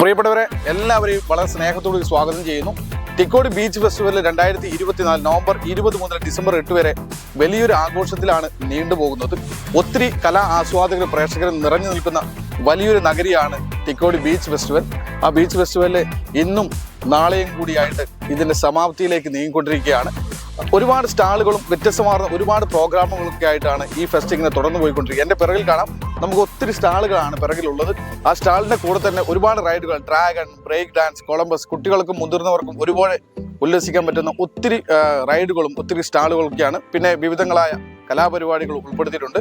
പ്രിയപ്പെട്ടവരെ എല്ലാവരെയും വളരെ സ്നേഹത്തോടെ സ്വാഗതം ചെയ്യുന്നു. തിക്കോടി ബീച്ച് ഫെസ്റ്റിവൽ രണ്ടായിരത്തി ഇരുപത്തിനാല് നവംബർ ഇരുപത് മുതൽ ഡിസംബർ എട്ട് വരെ വലിയൊരു ആഘോഷത്തിലാണ് നീണ്ടുപോകുന്നത് ഒത്തിരി കലാ ആസ്വാദകർ പ്രേക്ഷകർ നിറഞ്ഞു നിൽക്കുന്ന വലിയൊരു നഗരിയാണ് തിക്കോടി ബീച്ച് ഫെസ്റ്റിവൽ. ആ ബീച്ച് ഫെസ്റ്റിവലിൽ ഇന്നും നാളെയും കൂടിയായിട്ട് ഇതിന്റെ സമാപ്തിയിലേക്ക് നീങ്ങിക്കൊണ്ടിരിക്കുകയാണ്. ഒരുപാട് സ്റ്റാളുകളും വ്യത്യസ്തമാർന്ന ഒരുപാട് പ്രോഗ്രാമുകളൊക്കെ ആയിട്ടാണ് ഈ ഫെസ്റ്റ് ഇങ്ങനെ തുടർന്ന് പോയിക്കൊണ്ടിരിക്കുക എന്റെ പിറകിൽ കാണാം നമുക്ക് ഒത്തിരി സ്റ്റാളുകളാണ് പിറകിലുള്ളത്. ആ സ്റ്റാളിന്റെ കൂടെ തന്നെ ഒരുപാട് റൈഡുകൾ ഡ്രാഗൺ ബ്രേക്ക് ഡാൻസ് കൊളംബസ് കുട്ടികൾക്കും മുതിർന്നവർക്കും ഒരുപോലെ ഉല്ലസിക്കാൻ പറ്റുന്ന ഒത്തിരി റൈഡുകളും ഒത്തിരി സ്റ്റാളുകളൊക്കെയാണ്. പിന്നെ വിവിധങ്ങളായ കലാപരിപാടികൾ ഉൾപ്പെടുത്തിയിട്ടുണ്ട്.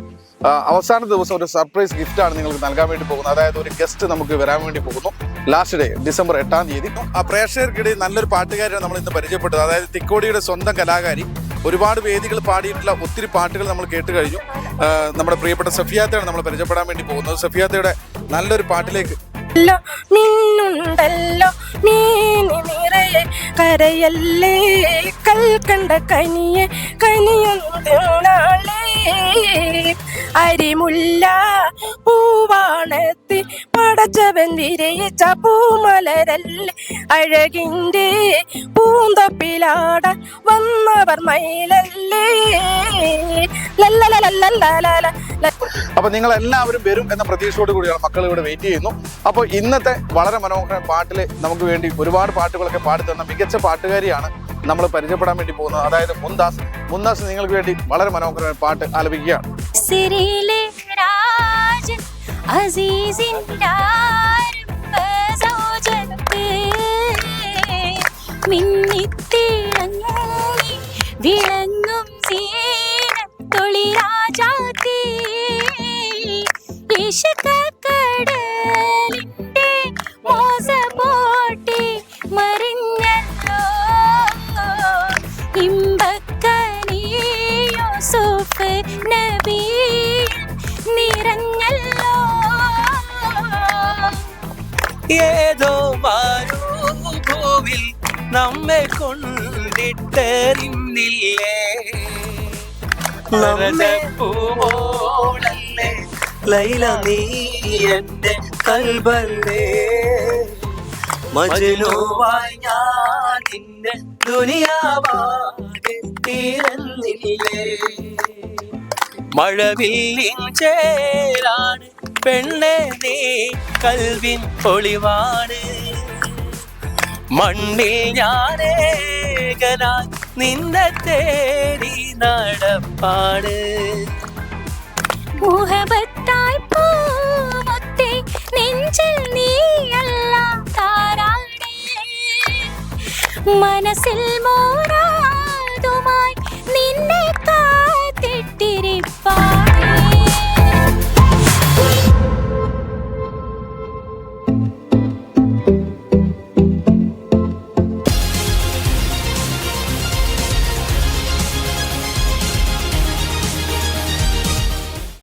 അവസാന ദിവസം ഒരു സർപ്രൈസ് ഗിഫ്റ്റാണ് നിങ്ങൾക്ക് നൽകാൻ വേണ്ടി പോകുന്നത്. അതായത് ഒരു ഗസ്റ്റ് നമുക്ക് വരാൻ വേണ്ടി പോകുന്നു. ലാസ്റ്റ് ഡേ ഡിസംബർ എട്ടാം തീയതി. ആ പ്രേക്ഷകർക്കിടയിൽ നല്ലൊരു പാട്ടുകാരിയാണ് നമ്മൾ ഇന്ന് പരിചയപ്പെട്ടത്. അതായത് തിക്കോടിയുടെ സ്വന്തം കലാകാരി ഒരുപാട് വേദികൾ പാടിയിട്ടുള്ള ഒത്തിരി പാട്ടുകൾ നമ്മൾ കേട്ട് കഴിഞ്ഞു. നമ്മുടെ പ്രിയപ്പെട്ട സഫിയാത്തയാണ് നമ്മൾ പരിചയപ്പെടാൻ വേണ്ടി പോകുന്നത്. സഫിയാത്തയുടെ നല്ലൊരു പാട്ടിലേക്ക്. ല്ലോ നിന്നുണ്ടല്ലോ നീ നിറയെ കരയല്ലേ? കൽക്കണ്ട കനിയെ കനിയൊന്നാളേ അരിമുല്ല പൂവാണത്തി പടച്ചവൻ വിരയിച്ച പൂമലരല്ലേ അഴകിന്റെ പൂന്തപ്പിലാട വന്നവർ മയിലല്ലേ. അപ്പൊ നിങ്ങൾ എല്ലാവരും വരും എന്ന പ്രതീക്ഷയോട് കൂടിയാണ് മക്കൾ ഇവിടെ വെയിറ്റ് ചെയ്യുന്നു. അപ്പോൾ ഇന്നത്തെ വളരെ മനോഹര പാട്ടിൽ നമുക്ക് വേണ്ടി ഒരുപാട് പാട്ടുകളൊക്കെ പാടി തന്ന മികച്ച പാട്ടുകാരിയാണ് നമ്മൾ പരിചയപ്പെടാൻ വേണ്ടി പോകുന്നത്. അതായത് മുന്താസ് മുന്താസ് നിങ്ങൾക്ക് വേണ്ടി വളരെ മനോഹരമായ പാട്ട് ആലപിക്കുകയാണ്. അസീസിന്റെ ആരംഭ സൗജന്യത്തെ മിന്നിത്തിളങ്ങി വിളങ്ങും സീനം തൊളിരാജാത്തി ഇഷക്കടലിന്റെ മോസപോട്ടി മറിഞ്ഞല്ലോ. ഇമ്പക്കനിയോ സൂഫ് നബി ഏതോ മാരൂഭൂവിൽ നമ്മെ കൊണ്ടിട്ടെറിഞ്ഞില്ലേ നമ്മെ പൂവോളല്ലേ ലൈല നീ എന്റെ കൽബല്ലേ? മജനുവായി ഞാൻ നിന്നെ ദുനിയാവാകെ തീരന്നില്ലേ? മഴവില്ലിൻ ചേരാണ് പെണ്ണെ നീ കൽവിൻ പൊളിവാണ്. മണ്ണിൽ ഞാനേകനായി നിന്നെ തേടി നടപ്പാണ്. മുഹബത്തായി പൂമൊത്തെ നെഞ്ചിൽ നീയല്ല താരാടേ മനസ്സിൽ മോറ